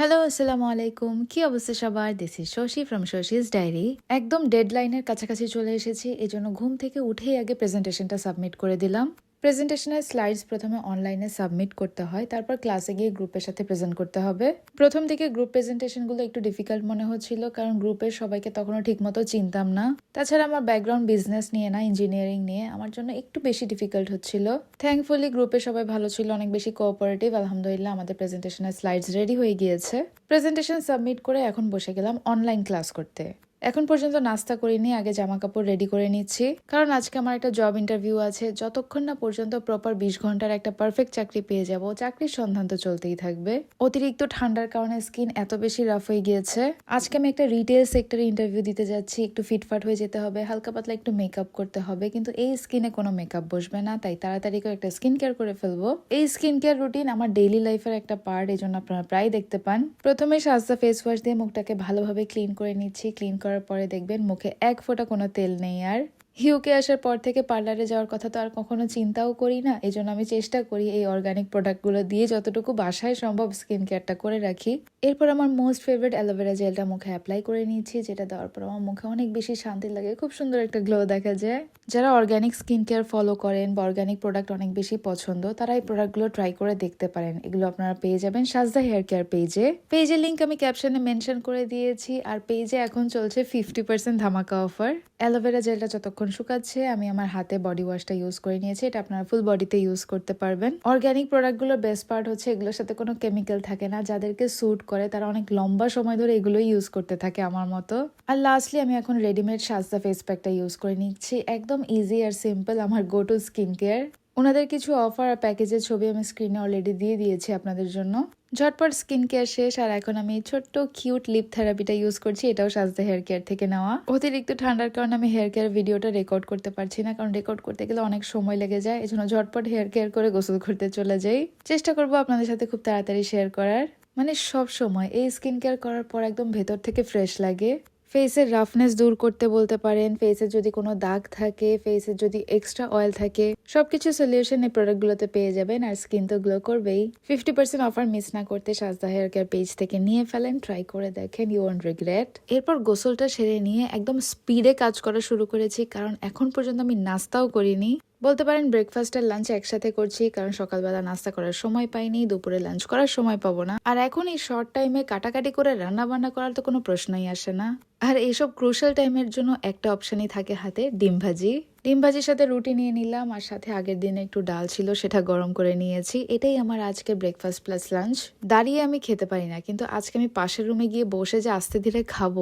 Hello আসসালামু আলাইকুম কি অবস্থা সবার? This is Shashi from Shashi's diary একদম ডেডলাইনের কাছাকাছি চলে এসেছি এই জন্য ঘুম থেকে উঠেই আগে প্রেজেন্টেশনটা সাবমিট করে দিলাম। প্রেজেন্টেশনের স্লাইডস প্রথমে অনলাইনে সাবমিট করতে হয়, তারপর ক্লাসে গিয়ে গ্রুপের সাথে প্রেজেন্ট করতে হবে। প্রথম দিকে গ্রুপ প্রেজেন্টেশনগুলো একটু ডিফিকাল্ট মনে হচ্ছিল, কারণ গ্রুপের সবাইকে তখনও ঠিকমতো চিনতাম না। তাছাড়া আমার ব্যাকগ্রাউন্ড বিজনেস নিয়ে না ইঞ্জিনিয়ারিং নিয়ে, আমার জন্য একটু বেশি ডিফিকাল্ট হচ্ছিল। থ্যাঙ্কফুলি গ্রুপে সবাই ভালো ছিল, অনেক বেশি কোঅপারেটিভ আলহামদুলিল্লাহ আমাদের প্রেজেন্টেশনের স্লাইডস রেডি হয়ে গিয়েছে। প্রেজেন্টেশন সাবমিট করে এখন বসে গেলাম অনলাইন ক্লাস করতে। এখন পর্যন্ত নাস্তা করিনি, আগে জামা কাপড় রেডি করে নিচ্ছি। কারণ আজকে আমার একটা জব ইন্টারভিউ আছে, যতক্ষণ না পর্যন্ত প্রপার বিশ ঘণ্টার একটা পারফেক্ট চাকরি পেয়ে যাব, চাকরির সন্ধান তো চলতেই থাকবে। অতিরিক্ত ঠান্ডার কারণে স্কিন এত বেশি রাফ হয়ে গিয়েছে। আজকে আমি একটা রিটেল সেক্টরে ইন্টারভিউ দিতে যাচ্ছি, একটু ফিটফাট হয়ে যেতে হবে, হালকা পাতলা একটু মেকআপ করতে হবে, কিন্তু এই স্কিনে কোনো মেকআপ বসবে না, তাই তাড়াতাড়ি করে একটা স্কিন কেয়ার করে ফেলব। এই স্কিন কেয়ার রুটিন আমার ডেইলি লাইফের একটা পার্ট এই জন্য আপনারা প্রায় দেখতে পান। প্রথমে সাজদা ফেস ওয়াশ দিয়ে মুখটাকে ভালোভাবে ক্লিন করে নিচ্ছি ক্লিন করার পরে দেখবেন মুখে এক ফোঁটা কোনো তেল নেই আর হিউকে আসার পর থেকে পার্লারে যাওয়ার কথা তো আর কখনো চিন্তাও করি না। এই জন্য আমি চেষ্টা করি এই অর্গানিক প্রোডাক্টগুলো দিয়ে যতটুকু বাসায় সম্ভব স্কিন কেয়ারটা করে রাখি। এরপর আমার মোস্ট ফেভারিট অ্যালোভেরা জেলটা মুখে অ্যাপ্লাই করে নিয়েছি, যেটা দেওয়ার পর আমার মুখে অনেক বেশি শান্তি লাগে, খুব সুন্দর একটা গ্লো দেখা যায়। যারা অর্গানিক স্কিন কেয়ার ফলো করেন বা অর্গানিক প্রোডাক্ট অনেক বেশি পছন্দ, তারা এই প্রোডাক্টগুলো ট্রাই করে দেখতে পারেন। এগুলো আপনারা পেয়ে যাবেন সাজদা হেয়ার কেয়ার পেজে পেজের লিঙ্ক আমি ক্যাপশনে মেনশন করে দিয়েছি, আর পেজে এখন চলছে ফিফটি পার্সেন্ট ধামাকা অফার অ্যালোভেরা জেলটা যতক্ষণ শুকাচ্ছে, আমি আমার হাতে বডি ওয়াশটা ইউজ করে নিয়েছি। এটা আপনারা ফুল বডিতে ইউজ করতে পারবেন। অর্গ্যানিক প্রোডাক্টগুলোর বেস্ট পার্ট হচ্ছে, এগুলোর সাথে কোনো কেমিক্যাল থাকে না। যাদেরকে স্যুট করে, তারা অনেক লম্বা সময় ধরে এগুলোই ইউজ করতে থাকে আমার মতো। আর লাস্টলি আমি এখন রেডিমেড সাজদা ফেস প্যাকটা ইউজ করে নিচ্ছি। একদম ইজি আর সিম্পল আমার গো টু স্কিন কেয়ার ওনাদের কিছু অফার আর প্যাকেজের ছবি আমি স্ক্রিনে অলরেডি দিয়ে দিয়েছি আপনাদের জন্য। ঝটপট স্কিন কেয়ার শেষ, আর এখন আমি ছোট্ট কিউট লিপ থেরাপিটা ইউজ করছি, এটাও সাজদা হেয়ার কেয়ার থেকে নেওয়া। অতিরিক্ত ঠান্ডার কারণে আমি হেয়ার কেয়ার ভিডিওটা রেকর্ড করতে পারছি না, কারণ রেকর্ড করতে গেলে অনেক সময় লেগে যায়, এজন্য ঝটপট হেয়ার কেয়ার করে গোসল করতে চলে যাই। চেষ্টা করব আপনাদের সাথে খুব তাড়াতাড়ি শেয়ার করার। মানে সব সময় এই স্কিন কেয়ার করার পর একদম ভেতর থেকে ফ্রেশ লাগে। ফেসের রাফনেস দূর করতে বলতে পারেন ফেসের যদি কোনো দাগ থাকে ফেসের যদি এক্সট্রা অয়েল থাকে, সবকিছু সলিউশন এই প্রোডাক্টগুলোতে পেয়ে যাবেন আর স্কিন তো গ্লো করবেই। ফিফটি পার্সেন্ট অফার মিস না করতে সাজদা হেয়ার কেয়ার পেজ থেকে নিয়ে ফেলেন ট্রাই করে দেখেন ইউ ওয়ান্ট রিগ্রেট এরপর গোসলটা সেরে নিয়ে একদম স্পিডে কাজ করা শুরু করেছি, কারণ এখন পর্যন্ত আমি নাস্তাও করিনি। বলতে পারেন ব্রেকফাস্ট আর লাঞ্চ একসাথে করছি, কারণ সকালবেলা নাস্তা করার সময় পাইনি, দুপুরে লাঞ্চ করার সময় পাবো না। আর এখন এই শর্ট টাইমে কাটাকাটি করে রান্না বান্না করার তো কোনো প্রশ্নই আসে না। আর এইসব ক্রুশাল টাইমের জন্য একটা অপশনই থাকে হাতে, ডিম ভাজি। ডিম ভাজির সাথে রুটি নিয়ে নিলাম, আর সাথে আগের দিনে একটু ডাল ছিল, সেটা গরম করে নিয়েছি। এটাই আমার আজকে ব্রেকফাস্ট প্লাস লাঞ্চ দাঁড়িয়ে আমি খেতে পারি না, কিন্তু আজকে আমি পাশের রুমে গিয়ে বসে যে আস্তে ধীরে খাব,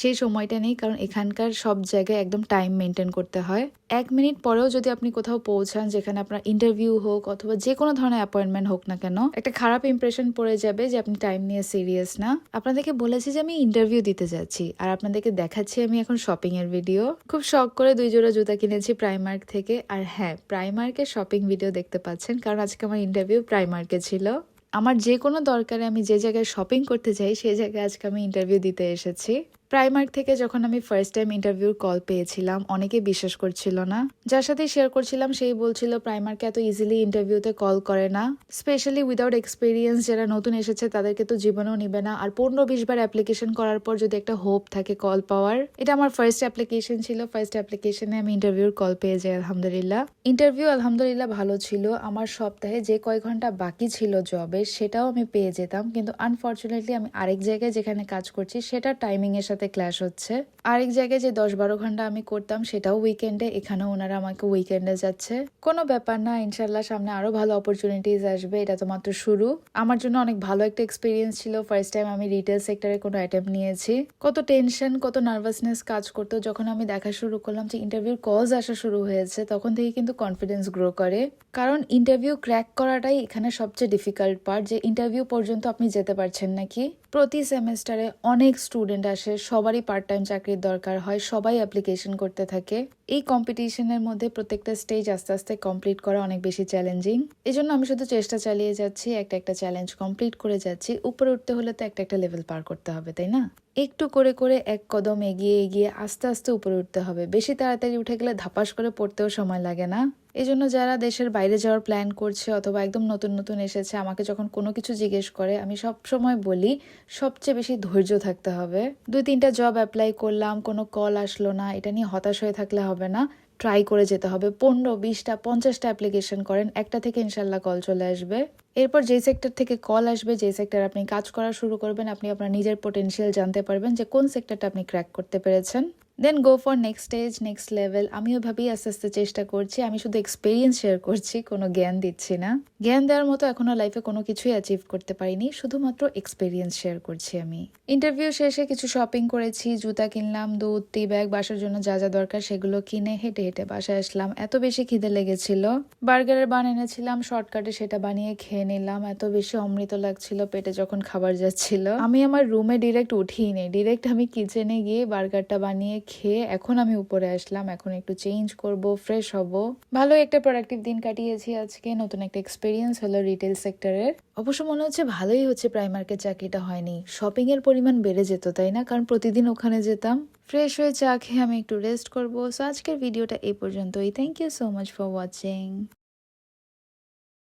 সেই সময়টা নেই, কারণ এখানকার সব জায়গায় একদম টাইম মেনটেন করতে হয়। এক মিনিট পরেও যদি আপনি কোথাও পৌঁছান, যেখানে আপনার ইন্টারভিউ হোক, অথবা যে কোনো ধরনের অ্যাপয়েন্টমেন্ট হোক না কেন, একটা খারাপ ইমপ্রেশন পড়ে যাবে যে আপনি টাইম নিয়ে সিরিয়াস না। আপনাদেরকে বলেছি যে আমি ইন্টারভিউ দিতে যাচ্ছি, আর আপনাদেরকে দেখাচ্ছি আমি এখন শপিং এর ভিডিও খুব শখ করে দুই জোড়া জুতা কিনেছি প্রাইমার্ক থেকে। আর হ্যাঁ প্রাইমার্কের শপিং ভিডিও দেখতে পাচ্ছেন, কারণ আজকে আমার ইন্টারভিউ প্রাইমার্কে ছিল। আমার যে কোনো দরকারে আমি যে জায়গায় শপিং করতে চাই, সেই জায়গায় আজকে আমি ইন্টারভিউ দিতে এসেছি। প্রাইমার্ক থেকে যখন আমি ফার্স্ট টাইম ইন্টারভিউর কল পেয়েছিলাম অনেকে বিশ্বাস করছিল না। যার সাথে শেয়ার করছিলাম, সেই বলছিল প্রাইমার্কে এত ইজিলি ইন্টারভিউতে কল করে না। স্পেশালি উইদাউট এক্সপিরিয়েন্স যারা নতুন এসেছে, তাদেরকে তো জীবনেও নিবে না। আর পনেরো বিশ বার অ্যাপ্লিকেশন করার পর যদি একটা হোপ থাকে কল পাওয়ার, এটা আমার ফার্স্ট অ্যাপ্লিকেশন ছিল। ফার্স্ট অ্যাপ্লিকেশনে আমি ইন্টারভিউর কল পেয়ে যাই, আলহামদুলিল্লাহ। ইন্টারভিউ আলহামদুলিল্লাহ ভালো ছিল। আমার সপ্তাহে যে কয় ঘণ্টা বাকি ছিল জবে সেটাও আমি পেয়ে যেতাম। কিন্তু আনফর্চুনেটলি আমি আরেক জায়গায় যেখানে কাজ করছি, সেটা টাইমিং এর সাথে ক্ল্যাশ হচ্ছে। আরেক জায়গায় যে দশ বারো ঘণ্টা আমি করতাম, সেটাও উইকেন্ডে এখানেও ওনারা আমাকে উইকেন্ডে যাচ্ছে। কোনো ব্যাপার না ইনশাল্লাহ সামনে আরও ভালো অপরচুনিটিস আসবে, এটা তো মাত্র শুরু। আমার জন্য অনেক ভালো একটা এক্সপিরিয়েন্স ছিল। ফার্স্ট টাইম আমি রিটেল সেক্টরে কোনো অ্যাটেম্প নিয়েছি। কত টেনশন কত নার্ভাসনেস কাজ করতো। যখন আমি দেখা শুরু করলাম যে ইন্টারভিউর কলস আসা শুরু হয়েছে, তখন থেকে কিন্তু কনফিডেন্স গ্রো করে। কারণ ইন্টারভিউ ক্র্যাক করাটাই এখানে সবচেয়ে ডিফিকাল্ট পার্ট যে ইন্টারভিউ পর্যন্ত আপনি যেতে পারছেন নাকি? প্রতি সেমেস্টারে অনেক স্টুডেন্ট আসে, সবারই পার্ট টাইম চাকরির দরকার হয়, সবাই অ্যাপ্লিকেশন করতে থাকে। এই কম্পিটিশনের মধ্যে প্রত্যেকটা স্টেজ আস্তে আস্তে কমপ্লিট করা অনেক বেশি চ্যালেঞ্জিং এই জন্য আমি শুধু চেষ্টা চালিয়ে যাচ্ছি, একটা একটা চ্যালেঞ্জ কমপ্লিট করে যাচ্ছি। উপরে উঠতে হলে তো একটা একটা লেভেল পার করতে হবে, তাই না? একটু করে করে এক কদম এগিয়ে এগিয়ে আস্তে আস্তে উপরে উঠতে হবে। বেশি তাড়াতাড়ি উঠে গেলে ধাপাস করে পড়তেও সময় লাগে না। এই জন্য যারা দেশের বাইরে যাওয়ার প্ল্যান করছে অথবা একদম নতুন নতুন এসেছে, আমাকে যখন কোনো কিছু জিজ্ঞেস করে, আমি সব সময় বলি, সবচেয়ে বেশি ধৈর্য থাকতে হবে। দুই তিনটা জব অ্যাপ্লাই করলাম, কোনো কল আসলো না, এটা নিয়ে হতাশ হয়ে থাকলে হবে না। ট্রাই করে যেতে হবে। পনেরো, বিশটা, পঞ্চাশটা অ্যাপ্লিকেশন করেন, একটা থেকে ইনশাল্লাহ কল চলে আসবে। এরপর যে সেক্টর থেকে কল আসবে যে সেক্টর আপনি কাজ করা শুরু করবেন, আপনি আপনার নিজের পোটেনশিয়াল জানতে পারবেন যে কোন সেক্টরটা আপনি ক্র্যাক করতে পেরেছেন। Then go for next stage next level আমি ভাবি আস্তে আস্তে চেষ্টা করছি। আমি শুধু এক্সপিরিয়েন্স শেয়ার করছি, কোনো জ্ঞান দিচ্ছি না। জ্ঞান দেওয়ার মতো এখনও লাইফে কোনো কিছুই অ্যাচিভ করতে পারিনি। শুধুমাত্র এক্সপিরিয়েন্স শেয়ার করছি আমি। ইন্টারভিউ শেষে কিছু শপিং করেছি, জুতা কিনলাম, দুধ টি ব্যাগ বাসার জন্য যা যা দরকার সেগুলো কিনে হেঁটে হেঁটে বাসায় আসলাম। এত বেশি খিদে লেগেছিল। বার্গারের বান এনেছিলাম শর্টকাটে সেটা বানিয়ে খেয়ে নিলাম। এত বেশি অমৃত লাগছিল পেটে যখন খাবার যাচ্ছিল। আমি আমার রুমে ডিরেক্ট উঠিয়ে নেই ডিরেক্ট আমি কিচেনে গিয়ে বার্গারটা বানিয়ে খেয়ে এখন আমি উপরে আসলাম, এখন একটু চেঞ্জ করব ফ্রেশ হব। ভালো একটা প্রোডাক্টিভ দিন কাটিয়েছি আজকে, নতুন একটা এক্সপিরিয়েন্স হলো রিটেল সেক্টরের অবশ্য মনে হচ্ছে ভালোই হচ্ছে প্রাইমার্কের চাকরিটা হয়নি। শপিং এর পরিমাণ বেড়ে যেত, তাই না? কারণ প্রতিদিন ওখানে যেতাম। ফ্রেশ হয়ে চা খেয়ে আমি একটু রেস্ট করব। সো আজকের ভিডিওটা এই পর্যন্তই। Thank you so much for watching